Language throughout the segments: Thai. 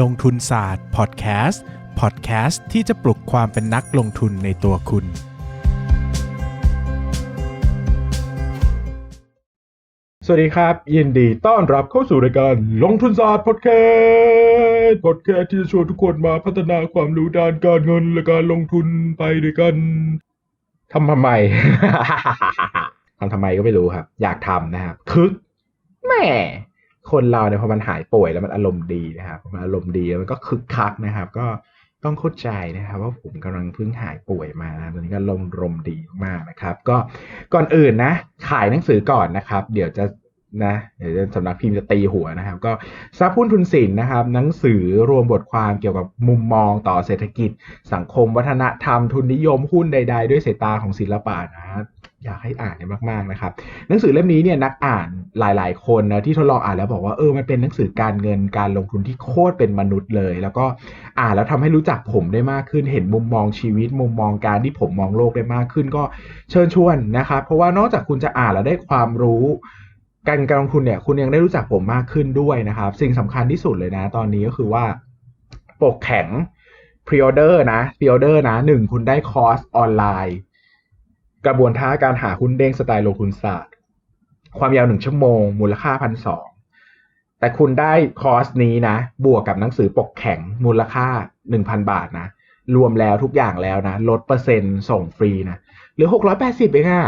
ลงทุนศาสตร์พอดแคสต์พอดแคสต์ที่จะปลุกความเป็นนักลงทุนในตัวคุณ สวัสดีครับ ยินดีต้อนรับเข้าสู่รายการลงทุนศาสตร์พอดแคสต์พอดแคสต์ที่จะชวนทุกคนมาพัฒนาความรู้ด้านการเงินและการลงทุนไปด้วยกันทำทำไม ทำทำไมก็ไม่รู้ครับ อยากทำนะครับคึกแหม่ คนเราเนี่ยพอมันหายป่วยแล้วมันอารมณ์ดีนะครับมันอารมณ์ดีแล้วมันก็คึกคักนะครับ ก็ต้องเข้าใจนะครับว่าผมกำลังเพิ่งหายป่วยมาตอนนี้ก็ลมรมดีมากนะครับ ก็ก่อนอื่นนะ ขายหนังสือก่อนนะครับ เดี๋ยวจะนะเดี๋ยวสำนักพิมพ์จะตีหัวนะครับ ก็ซับหุ้นทุนสินนะครับ หนังสือรวมบทความเกี่ยวกับมุมมองต่อเศรษฐกิจ สังคม วัฒนธรรมทุนนิยมหุ้นใด ๆ ด้วยสายตาของศิลปะนะ อยากให้อ่านเนี่ยมากๆนะครับ หนังสือเล่มนี้เนี่ยนักอ่านหลาย ๆ คนนะที่ทดลองอ่านแล้วบอกว่าเออมันเป็นหนังสือการเงินการลงทุนที่โคตรเป็นมนุษย์เลย แล้วก็อ่านแล้วทำให้รู้จักผมได้มากขึ้น เห็นมุมมองชีวิต มุมมองการที่ผมมองโลกได้มากขึ้น ก็เชิญชวนนะครับ เพราะว่านอกจากคุณจะอ่านแล้วได้ความรู้การการลงทุนเนี่ยคุณยังได้รู้จักผมมากขึ้นด้วยนะครับ สิ่งสำคัญที่สุดเลยนะ ตอนนี้ก็คือว่าปกแข็งพรีออเดอร์นะพรีออเดอร์นะหนึ่งคุณได้คอร์สออนไลน์ กระบวนท่าการหาหุ้นเด้งสไตล์ลงทุนศาสตร์ ความยาวหนึ่งชั่วโมง มูลค่าพันสองแต่คุณได้คอร์สนี้นะ บวกกับหนังสือปกแข็งมูลค่าหนึ่งพันบาทนะ รวมแล้วทุกอย่างแล้วนะ ลดเปอร์เซ็นต์ส่งฟรีนะหรือหกร้อยแปดสิบเองอะ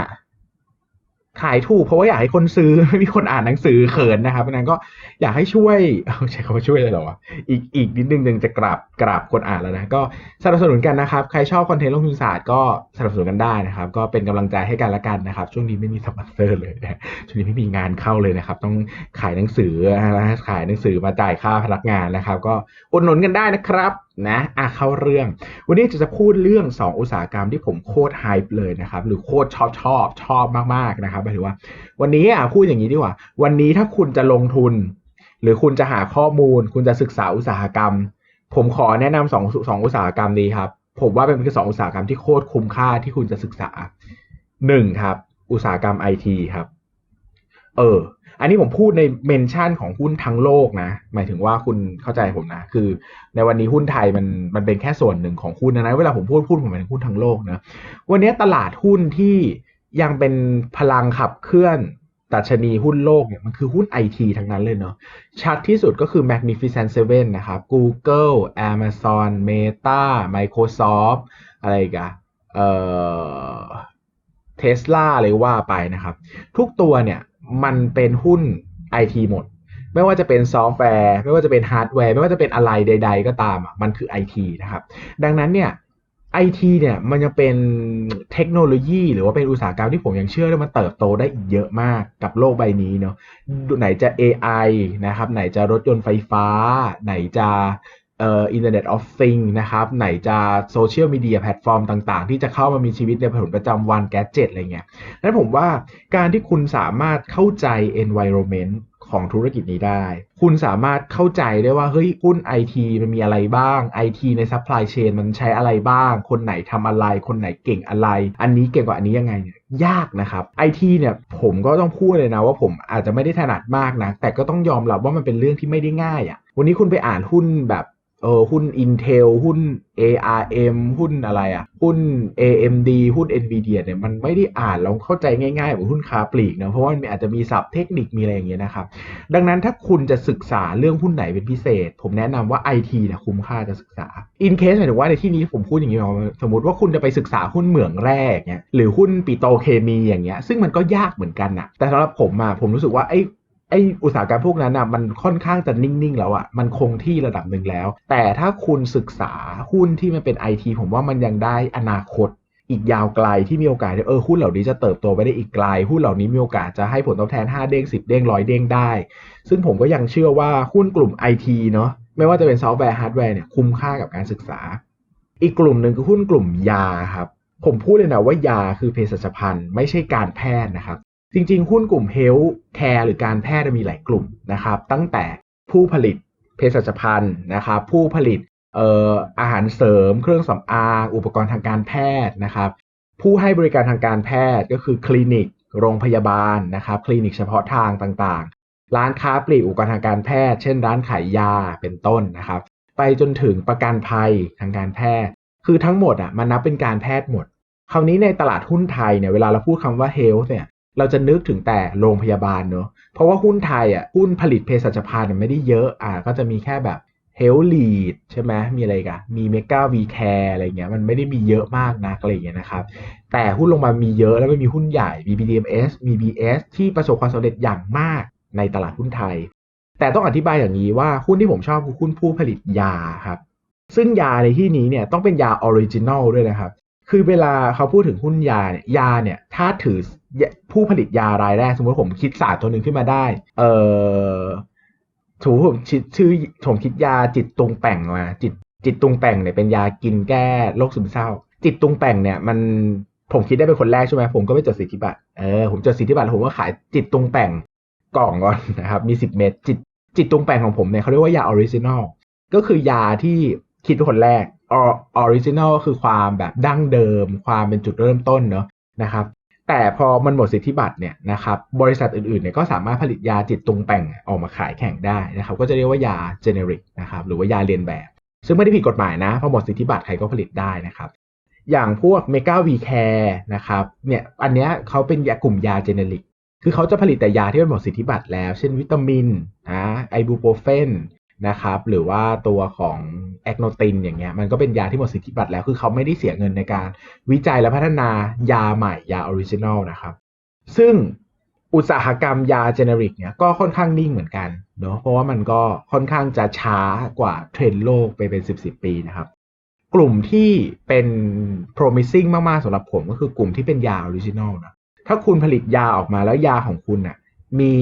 ขายถูกเพราะว่าอยากให้คนซื้อไม่มีคนอ่านหนังสือเขินนะครับนั้นก็อยากให้ช่วยเอาใช้คำว่าช่วยเลยเหรอวะอีกอีกนิดนึงจะกราบกราบคนอ่านแล้วนะก็สนับสนุนกันนะครับ ใครชอบคอนเทนต์ลงทุนศาสตร์ก็สนับสนุนกันได้นะครับ ก็เป็นกำลังใจให้กันละกันนะครับ ช่วงนี้ไม่มีสปอนเซอร์เลยนะช่วงนี้ไม่มีงานเข้าเลยนะครับ ต้องขายหนังสือนะขายหนังสือมาจ่ายค่าพนักงานนะครับ ก็อุดหนุนกันได้นะครับ นะอะเข้าเรื่อง วันนี้จะจะพูดเรื่อง 2 อุตสาหกรรมที่ผมโคตรไฮป์เลยนะครับ หรือโคตรชอบชอบชอบมากๆนะครับหมายถึงว่า วันนี้อะพูดอย่างนี้ดีกว่า วันนี้ถ้าคุณจะลงทุน หรือคุณจะหาข้อมูล คุณจะศึกษาอุตสาหกรรม ผมขอแนะนำสองสองอุตสาหกรรมนี้ครับ ผมว่าเป็นคือสองอุตสาหกรรมที่โคตรคุ้มค่าที่คุณจะศึกษาหนึ่งครับ อุตสาหกรรมไอทีครับ เออ อันนี้ผมพูดในเมนชั่นของหุ้นทั้งโลกนะ หมายถึงว่าคุณเข้าใจผมนะ คือ ในวันนี้หุ้นไทยมันมันเป็นแค่ส่วนหนึ่งของหุ้นนะนะ เวลาผมพูดพูดผมหมายถึงหุ้นทั้งโลกนะ วันนี้ตลาดหุ้นที่ยังเป็นพลังขับเคลื่อนตัชนีหุ้นโลกเนี่ยมันคือหุ้นไอทีทั้งนั้นเลยเนาะชัดที่สุดก็คือ Magnificent Seven นะครับ Google Amazon Meta Microsoft อะไรกันเอ่อ Tesla เลยว่าไปนะครับ ทุกตัวเนี่ย มันเป็นหุ้น IT หมด ไม่ว่าจะเป็นซอฟต์แวร์ ไม่ว่าจะเป็นฮาร์ดแวร์ ไม่ว่าจะเป็นอะไรใด ๆ ก็ตามอะมันคือ IT นะครับ ดังนั้นเนี่ยไอทีเนี่ยมันยังเป็นเทคโนโลยีหรือว่าเป็นอุตสาหกรรมที่ผมยังเชื่อว่ามันเติบโตได้อีกเยอะมากกับโลกใบนี้เนาะไหนจะ AI นะครับ ไหนจะรถยนต์ไฟฟ้า ไหนจะ เอ่อ Internet of Things นะครับ ไหนจะโซเชียลมีเดียแพลตฟอร์มต่างๆ ที่จะเข้ามามีชีวิตในผลประจำวันแกจ e t อะไรเงี้ยนั้นผมว่าการที่คุณสามารถเข้าใจ environment ของธุรกิจนี้ได้ คุณสามารถเข้าใจได้ว่า เฮ้ยหุ้นไอทีมันมีอะไรบ้าง ไอทีในซัพพลายเชนมันใช้อะไรบ้าง คนไหนทำอะไร คนไหนเก่งอะไร อันนี้เก่งกว่าอันนี้ยังไงเนี่ยยากนะครับไอทีเนี่ยผมก็ต้องพูดเลยนะว่าผมอาจจะไม่ได้ถนัดมากนะ แต่ก็ต้องยอมรับว่ามันเป็นเรื่องที่ไม่ได้ง่ายอะ่ะ วันนี้คุณไปอ่านหุ้นแบบ เออหุ้น Intel หุ้น ARM หุ้นอะไรอะ่ะ หุ้น AMD หุ้น Nvidia เนี่ยมันไม่ได้อ่านแล้วเข้าใจง่ายๆเหมือนหุ้นค้าปลีกนะเพราะว่ามันอาจจะมีศัพท์เทคนิคมีอะไรอย่างเงี้ยนะครับ ดังนั้นถ้าคุณจะศึกษาเรื่องหุ้นไหนเป็นพิเศษ ผมแนะนำว่า IT เนี่ยคุ้มค่าจะศึกษา in case หมายถึงว่าในที่นี้ผมพูดอย่างนี้สมมติว่าคุณจะไปศึกษาหุ้นเหมืองแร่เนี่ยหรือหุ้นปิโตเคมีอย่างเงี้ยซึ่งมันก็ยากเหมือนกันนะแต่สำหรับผมอะผมรู้สึกว่าไอ้ ไออุตสาหกรรมพวกนั้นอะมันค่อนข้างจะนิ่ง ๆ แล้วอะมันคงที่ระดับหนึ่งแล้ว แต่ถ้าคุณศึกษาหุ้นที่มันเป็นไอทีผมว่ามันยังได้อนาคตอีกยาวไกลที่มีโอกาสเออหุ้นเหล่านี้จะเติบโตไปได้อีกไกล หุ้นเหล่านี้มีโอกาสจะให้ผลตอบแทน 5 เด้ง 10 เด้งร้อยเด้งได้ ซึ่งผมก็ยังเชื่อว่าหุ้นกลุ่ม IT เนาะไม่ว่าจะเป็นซอฟต์แวร์ฮาร์ดแวร์เนี่ยคุ้มค่ากับการศึกษา อีกกลุ่มหนึ่งคือหุ้นกลุ่มยาครับ ผมพูดเลยนะว่ายาคือเภสัชพันธ์ไม่ใช่การแพทย์นะครับ จริง ๆ หุ้นกลุ่มเฮลท์แคร์หรือการแพทย์มีหลายกลุ่มนะครับ ตั้งแต่ผู้ผลิตเภสัชพันธ์นะครับผู้ผลิตเอ่ออาหารเสริม เครื่องสำอางอุปกรณ์ทางการแพทย์นะครับ ผู้ให้บริการทางการแพทย์ก็คือคลินิก โรงพยาบาลนะครับ คลินิกเฉพาะทางต่างๆ ร้านค้าปลีกอุปกรณ์ทางการแพทย์ เช่น ร้านขายยาเป็นต้นนะครับ ไปจนถึงประกันภัยทางการแพทย์ คือทั้งหมดอะมันนับเป็นการแพทย์หมด คราวนี้ในตลาดหุ้นไทยเนี่ยเวลาเราพูดคำว่า health เนี่ย เราจะนึกถึงแต่โรงพยาบาลเนอะเพราะว่าหุ้นไทยอะหุ้นผลิตเภสัชภัณฑ์ไม่ได้เยอะอ่าก็จะมีแค่แบบ Health Lead ใช่ไหมมีอะไรกันมี Mega V Care อะไรเงี้ยมันไม่ได้มีเยอะมากนักอะไรเงี้ยนะครับ แต่หุ้นลงมามีเยอะแล้วไมันมีหุ้นใหญ่มี BDMs มี BS ที่ประสบความสำเร็จอย่างมากในตลาดหุ้นไทย แต่ต้องอธิบายอย่างนี้ว่าหุ้นที่ผมชอบคือหุ้นผู้ผลิตยาครับ ซึ่งยาในที่นี้เนี่ยต้องเป็นยาออริจินอลด้วยนะครับ คือเวลาเขาพูดถึงหุ้นยาเนี่ยยาเนี่ยถ้าถือผู้ผลิตยารายแรก สมมติผมคิดศาสตร์ตัวหนึ่งขึ้นมาได้ เออถูผมคิดชื่อผมคิดยาจิตตุงแป่งมาจิตจิตตุงแป่งเนี่ยเป็นยากินแก้โรคซึมเศร้า จิตตุงแป่งเนี่ยมันผมคิดได้เป็นคนแรกใช่ไหมผมก็ไปจดสิทธิบัตรเออผมจดสิทธิบัตรแล้วผมก็ขายจิตตุงแป่งกล่องก่อนนะครับมีสิบเม็ดจิตจิตตุงแป่งของผมเนี่ยเขาเรียกว่ายาออริจินอลก็คือยาที่คิดเป็นคนแรก ออริจินอลก็คือความแบบดั้งเดิม ความเป็นจุดเริ่มต้นเนาะนะครับ แต่พอมันหมดสิทธิบัตรเนี่ยนะครับบริษัทอื่นๆเนี่ยก็สามารถผลิตยาจิตตุงแป่งออกมาขายแข่งได้นะครับ ก็จะเรียกว่ายาเจเนริกนะครับหรือว่ายาเรียนแบบ ซึ่งไม่ได้ผิดกฎหมายนะพอหมดสิทธิบัตรใครก็ผลิตได้นะครับ อย่างพวกเมกาวีแคร์นะครับเนี่ยอันเนี้ยเขาเป็นยากลุ่มยาเจเนริกคือเขาจะผลิตแต่ยาที่มันหมดสิทธิบัตรแล้ว เช่นวิตามินนะไอบูโปรเฟน นะครับหรือว่าตัวของแอกโนตินอย่างเงี้ยมันก็เป็นยาที่หมดสิทธิบัตรแล้วคือเขาไม่ได้เสียเงินในการวิจัยและพัฒนายาใหม่ยาออริจินอลนะครับ ซึ่งอุตสาหกรรมยาเจเนริกเนี่ยก็ค่อนข้างนิ่งเหมือนกันเนาะเพราะว่ามันก็ค่อนข้างจะช้ากว่าเทรนด์โลกไปเป็น 10 10ปีนะครับ กลุ่มที่เป็น promising มาก ๆสำหรับผมก็คือกลุ่มที่เป็นยาออริจินอลนะถ้าคุณผลิตยาออกมาแล้วยาของคุณน่ะ มี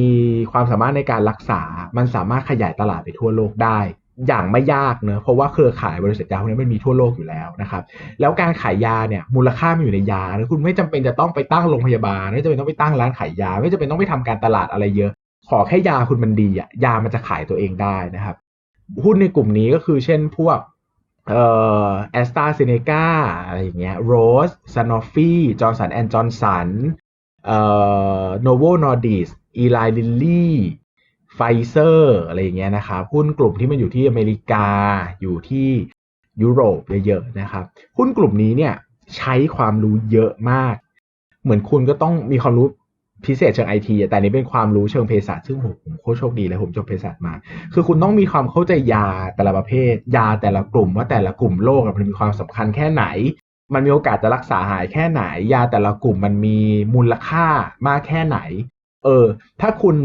ความสามารถในการรักษา มันสามารถขยายตลาดไปทั่วโลกได้ อย่างไม่ยากเนอะเพราะว่าเครือข่ายบริษัทยาพวกนี้มันมีทั่วโลกอยู่แล้วนะครับ แล้วการขายยาเนี่ยมูลค่ามันอยู่ในยาคุณไม่จำเป็นจะต้องไปตั้งโรงพยาบาล ไม่จำเป็นต้องไปตั้งร้านขายยา ไม่จำเป็นต้องไปทำการตลาดอะไรเยอะ ขอแค่ยาคุณมันดีอะยามันจะขายตัวเองได้นะครับ หุ้นในกลุ่มนี้ก็คือเช่นพวกเอ่อแอสตราเซเนกาอะไรอย่างเงี้ยโรสซานอฟีจอร์สันแอนด์จอห์นสัน โนโวนอร์ดิสอีไลลิลลี่ไฟเซอร์อะไรอย่างเงี้ยนะครับหุ้นกลุ่มที่มันอยู่ที่อเมริกาอยู่ที่ยุโรปเยอะๆนะครับหุ้นกลุ่มนี้เนี่ยใช้ความรู้เยอะมาก เหมือนคุณก็ต้องมีความรู้พิเศษเชิงไอทีแต่นี้เป็นความรู้เชิงเภสัชซึ่งผมผมโคตรโชคดีเลยผมจบเภสัชมา คือคุณต้องมีความเข้าใจยาแต่ละประเภท ยาแต่ละกลุ่มว่าแต่ละกลุ่มโรคมันมีความสำคัญแค่ไหน มันมีโอกาสจะรักษาหายแค่ไหน ยาแต่ละกลุ่มมันมีมูลค่ามากแค่ไหน เออ ถ้าคุณ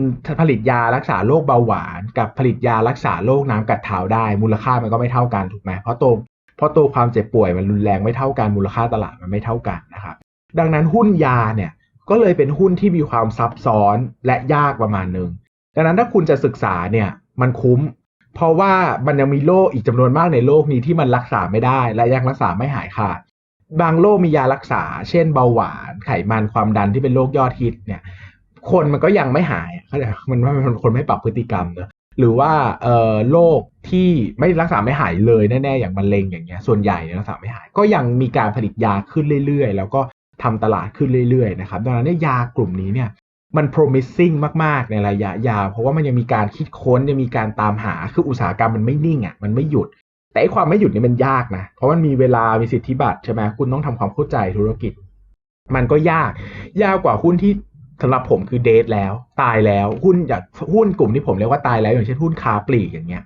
ผลิตยารักษาโรคเบาหวาน กับผลิตยารักษาโรคน้ำกัดเท้าได้ มูลค่ามันก็ไม่เท่ากันถูกไหมเพราะตัวเพราะตัวความเจ็บป่วยมันรุนแรงไม่เท่ากันมูลค่าตลาดมันไม่เท่ากันนะครับดังนั้นหุ้นยาเนี่ยก็เลยเป็นหุ้นที่มีความซับซ้อนและยากประมาณหนึ่งดังนั้นถ้าคุณจะศึกษาเนี่ยมันคุ้ม เพราะว่ามันยังมีโรคอีกจำนวนมากในโลกนี้ที่มันรักษาไม่ได้ และยังรักษาไม่หายขาด บางโรคมียารักษา เช่นเบาหวาน ไขมันความดันที่เป็นโรคยอดฮิตเนี่ย คนมันก็ยังไม่หายเขาใจมันว่ามันคนไม่ปรับพฤติกรรมเนอะหรือว่าเอ่อโรคที่ไม่รักษาไม่หายเลยแน่ๆอย่างมะเร็งอย่างเงี้ยส่วนใหญ่เนี่ยรักษาไม่หาย ก็ยังมีการผลิตยาขึ้นเรื่อยๆ แล้วก็ทำตลาดขึ้นเรื่อยๆนะครับดังนั้นยยากลุ่มนี้เนี่ยมัน promising มากๆ ในระยะยาว เพราะว่ามันยังมีการคิดค้นยังมีการตามหาคืออุตสาหกรรมมันไม่นิ่งอะมันไม่หยุด แต่ไอความไม่หยุดนี่มันยากนะ เพราะมันมีเวลา มีสิทธิบัตรใช่ไหมคุณต้องทำความเข้าใจธุรกิจ มันก็ยาก ยากกว่าหุ้นที่สำหรับผมคือเดทแล้ว ตายแล้ว หุ้นอย่างหุ้นกลุ่มที่ผมเรียกว่าตายแล้ว อย่างเช่นหุ้นค้าปลีกอย่างเงี้ย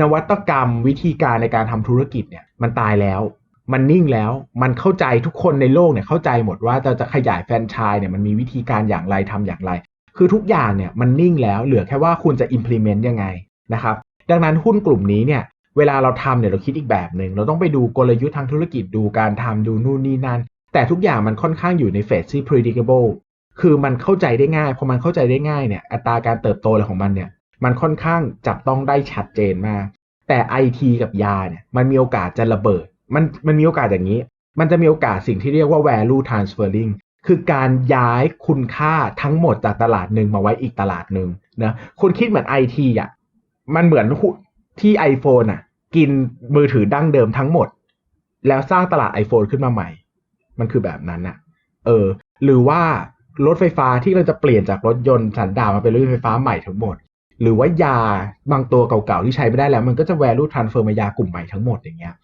นวัตกรรมวิธีการในการทำธุรกิจเนี่ย มันตายแล้ว มันนิ่งแล้ว มันเข้าใจทุกคนในโลกเนี่ยเข้าใจหมดว่าจะจะขยายแฟรนไชส์เนี่ยมันมีวิธีการอย่างไรทำอย่างไร คือทุกอย่างเนี่ยมันนิ่งแล้ว เหลือแค่ว่าคุณจะ implement ยังไงนะครับ ดังนั้นหุ้นกลุ่มนี้เนี่ย เวลาเราทำเนี่ยเราคิดอีกแบบหนึ่งเราต้องไปดูกลยุทธ์ทางธุรกิจดูการทำดูนู่นนี่นั่น แต่ทุกอย่างมันค่อนข้างอยู่ในเฟสที่ predictable คือมันเข้าใจได้ง่ายพอมันเข้าใจได้ง่ายเนี่ยอัตราการเติบโตอะไรของมันเนี่ยมันค่อนข้างจับต้องได้ชัดเจนมาก แต่ IT กับยาเนี่ยมันมีโอกาสจะระเบิด มันมันมีโอกาสอย่างนี้ มันจะมีโอกาสสิ่งที่เรียกว่า value transferring คือการย้ายคุณค่าทั้งหมดจากตลาดหนึ่งมาไว้อีกตลาดหนึ่งนะคุณคิดเหมือนไอทีอะมันเหมือนที่ iPhone อะ กินมือถือดั้งเดิมทั้งหมด แล้วสร้างตลาด iPhone ขึ้นมาใหม่ มันคือแบบนั้นน่ะเออ หรือว่ารถไฟฟ้าที่เราจะเปลี่ยนจากรถยนต์สันดาปมาเป็นรถไฟฟ้าใหม่ทั้งหมด หรือว่ายาบางตัวเก่าๆที่ใช้ไม่ได้แล้ว มันก็จะ value transfer มายากลุ่มใหม่ทั้งหมดอย่างเงี้ย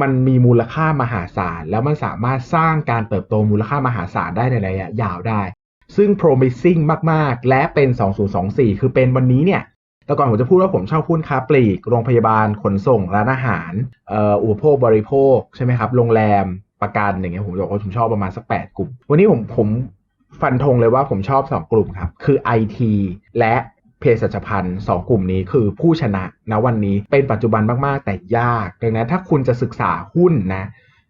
มันมีมูลค่ามหาศาล แล้วมันสามารถสร้างการเติบโตมูลค่ามหาศาลได้ในระยะยาวได้ ซึ่ง promising มาก ๆ และเป็น 2024 คือเป็นวันนี้เนี่ย แต่ก่อนผมจะพูดว่าผมเชอบหุ้นค้าปลีก โรงพยาบาล ขนส่ง ร้านอาหารอุปโภคบริโภคใช่ไหมครับโรงแรมประกันอย่างเงี้ยผมบอกว่าผมชอบประมาณสัก 8 กลุ่ม วันนี้ผมผมฟันธงเลยว่าผมชอบ 2 กลุ่มครับ คือ IT และเภสัชพันธ์สองกลุ่มนี้คือผู้ชนะณวันนี้เป็นปัจจุบันมาก ๆ แต่ยาก ดังนั้นถ้าคุณจะศึกษาหุ้นนะ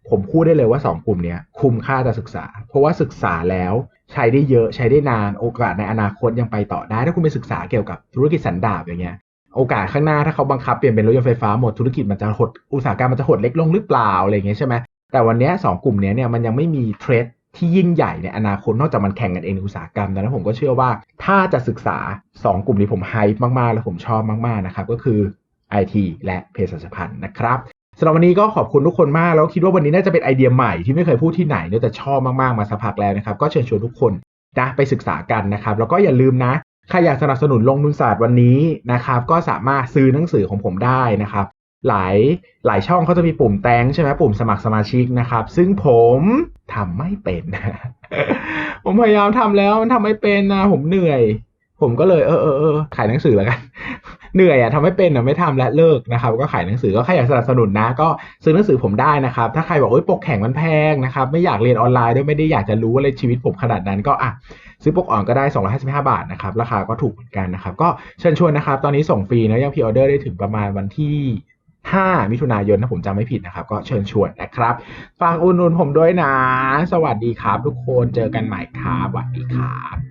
ผมพูดได้เลยว่า 2 กลุ่มนี้คุ้มค่าจะศึกษา เพราะว่าศึกษาแล้ว ใช้ได้เยอะใช้ได้นานโอกาสในอนาคตยังไปต่อได้ ถ้าคุณไปศึกษาเกี่ยวกับธุรกิจสันดาปอย่างเงี้ยโอกาสข้างหน้าถ้าเขาบังคับเปลี่ยนเป็นรถยนต์ไฟฟ้าหมดธุรกิจมันจะหดอุตสาหกรรมมันจะหดเล็กลงหรือเปล่าอะไรเงี้ยใช่ไหมแต่วันนี้สองกลุ่มนี้เนี่ยมันยังไม่มีเทรดที่ยิ่งใหญ่ในอนาคตนอกจากมันแข่งกันเองในอุตสาหกรรมดังนั้นผมก็เชื่อว่าถ้าจะศึกษา 2 กลุ่มนี้ผมไฮป์มากๆ และผมชอบมากๆนะครับก็คือ IT และเภสัชพันธ์นะครับ สำหรับวันนี้ก็ขอบคุณทุกคนมากแล้วคิดว่าวันนี้น่าจะเป็นไอเดียใหม่ที่ไม่เคยพูดที่ไหนเนี่ยแต่ชอบมากๆมาสักพักแล้วนะครับก็เชิญชวนทุกคนนะไปศึกษากันนะครับ แล้วก็อย่าลืมนะใครอยากสนับสนุนลงทุนศาสตร์วันนี้นะครับ ก็สามารถซื้อหนังสือของผมได้นะครับ หลายหลายช่องเขาจะมีปุ่มแตงใช่ไหมปุ่มสมัครสมาชิกนะครับ ซึ่งผมทำไม่เป็น ผมพยายามทำแล้วมันทำไม่เป็นนะผมเหนื่อย ผมก็เลยเออเออเออขายหนังสือแล้วกัน เหนื่อยอะทำไม่เป็นอะไม่ทำและเลิกนะครับ ก็ขายหนังสือก็ใครอยากสนับสนุนนะ ก็ซื้อหนังสือผมได้นะครับ ถ้าใครบอกโอ้ยปกแข็งมันแพงนะครับ ไม่อยากเรียนออนไลน์ด้วยไม่ได้อยากจะรู้อะไรชีวิตผมขนาดนั้นก็อะซื้อปกอ่อนก็ได้ 255 บาทนะครับ ราคาก็ถูกเหมือนกันนะครับ ก็เชิญชวนนะครับ ตอนนี้ส่งฟรีนะยังพรีออเดอร์ได้ถึงประมาณวันที่ 5 มิถุนายนถ้าผมจำไม่ผิดนะครับ ก็เชิญชวนนะครับ ฝากอุดหนุนผมด้วยนะ สวัสดีครับ ทุกคนเจอกันใหม่ครับสวัสดีครับ